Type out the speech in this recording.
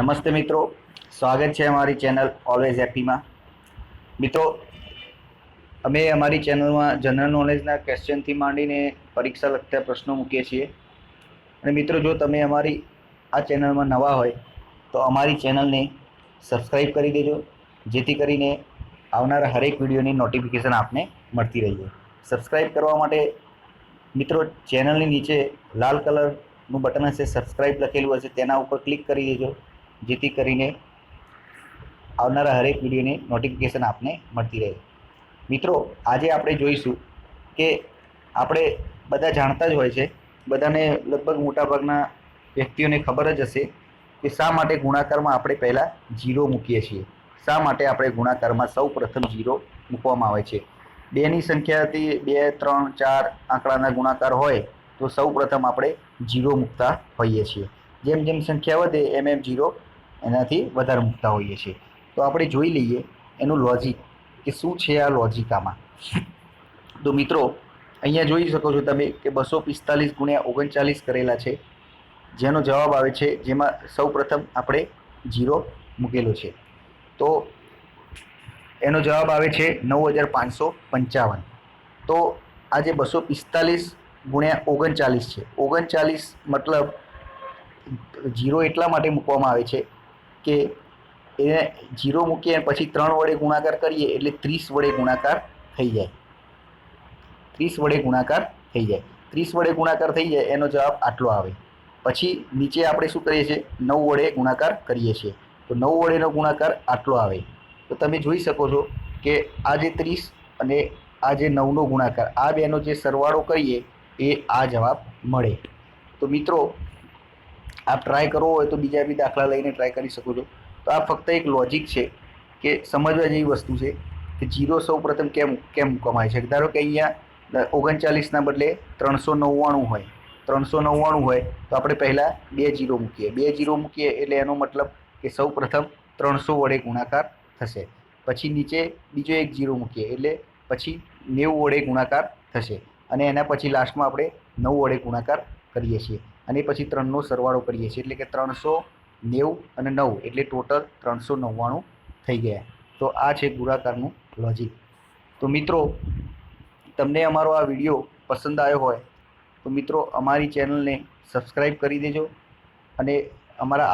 નમસ્તે મિત્રો. સ્વાગત છે અમારી ચેનલ ઓલવેઝ હેપીમાં મિત્રો, અમે અમારી ચેનલમાં જનરલ નોલેજના ક્વેશ્ચનથી માંડીને પરીક્ષા લગતા પ્રશ્નો મૂકીએ છીએ. અને મિત્રો, જો તમે અમારી આ ચેનલમાં નવા હોય, તો અમારી ચેનલને સબસ્ક્રાઈબ કરી દેજો. જેથી કરીને આવનારા હરેક વિડીયોની નોટિફિકેશન આપને મળતી રહીએ. સબસ્ક્રાઈબ કરવા માટે મિત્રો ચેનલની નીચે લાલ કલરનું બટન હશે સબસ્ક્રાઈબ લખેલું હશે, તેના ઉપર ક્લિક કરી દેજો. જેથી કરીને આવનારા હરેક વિડીયોની નોટિફિકેશન આપને મળતી રહે. મિત્રો, આજે આપણે જોઈશું કે આપણે બધા જાણતા જ હોય છે, બધાને લગભગ મોટાભાગના વ્યક્તિઓને ખબર જ હશે કે શા માટે ગુણાકારમાં આપણે પહેલાં જીરો મૂકીએ છીએ. શા માટે આપણે ગુણાકારમાં સૌ પ્રથમ જીરો મૂકવામાં આવે છે? બેની સંખ્યાથી બે, ત્રણ, ચાર આંકડાના ગુણાકાર હોય તો સૌ પ્રથમ આપણે જીરો મૂકતા હોઈએ છીએ. જેમ જેમ સંખ્યા વધે, એમ એમ જીરો એનાથી વધારે મૂકતા હોઈએ છીએ. તો આપણે જોઈ લઈએ એનું લોજિક કે શું છે આ લોજિક આમાં. તો મિત્રો, અહીંયા જોઈ શકો છો તમે કે બસો પિસ્તાલીસ ગુણ્યા ઓગણચાલીસ કરેલા છે. જેનો જવાબ આવે છે, જેમાં સૌ પ્રથમ આપણે જીરો મૂકેલો છે. તો એનો જવાબ આવે છે નવ હજાર પાંચસો પંચાવન. તો આજે બસો પિસ્તાલીસ ગુણ્યા ઓગણચાલીસ છે. ઓગણચાલીસ મતલબ જીરો એટલા માટે મૂકવામાં આવે છે કે એને જીરો મૂકીએ પછી ત્રણ વડે ગુણાકાર કરીએ એટલે ત્રીસ વડે ગુણાકાર થઈ જાય. ત્રીસ વડે ગુણાકાર થઈ જાય. ત્રીસ વડે ગુણાકાર થઈ જાય, એનો જવાબ આટલો આવે. પછી નીચે આપણે શું કરીએ છીએ? નવ વડે ગુણાકાર કરીએ છીએ. તો નવ વડેનો ગુણાકાર આટલો આવે. તો તમે જોઈ શકો છો કે આ જે ત્રીસ અને આ જે નવનો ગુણાકાર, આ બેનો જે સરવાળો કરીએ, એ આ જવાબ મળે. તો મિત્રો આપ ટ્રાય કરવો હોય તો બીજા બી દાખલા લઈને ટ્રાય કરી શકો છો. તો આ ફક્ત એક લોજિક છે કે સમજવા જેવી વસ્તુ છે કે જીરો સૌ પ્રથમ કેમ કેમ કમાય છે? ધારો કે અહીંયા ઓગણચાલીસના બદલે ત્રણસો નવ્વાણું હોય. ત્રણસો નવ્વાણું હોય તો આપણે પહેલાં બે જીરો મૂકીએ. બે જીરો મૂકીએ એટલે એનો મતલબ કે સૌ પ્રથમ ત્રણસો વડે ગુણાકાર થશે. પછી નીચે બીજો એક જીરો મૂકીએ એટલે પછી નેવું વડે ગુણાકાર થશે. અને એના પછી લાસ્ટમાં આપણે નવ વડે ગુણાકાર કરીએ છીએ. અને પછી ત્રણનો સરવાળો કરીએ છીએ. એટલે કે ત્રણસો નેવું અને નવ, એટલે ટોટલ ત્રણસો નવ્વાણું થઈ ગયા. તો આ છે ગુણાકારનું લોજિક તો મિત્રો, તમને અમારો આ વીડિયો પસંદ આવ્યો હોય, તો મિત્રો અમારી ચેનલને સબસ્ક્રાઈબ કરી દેજો અને અમારા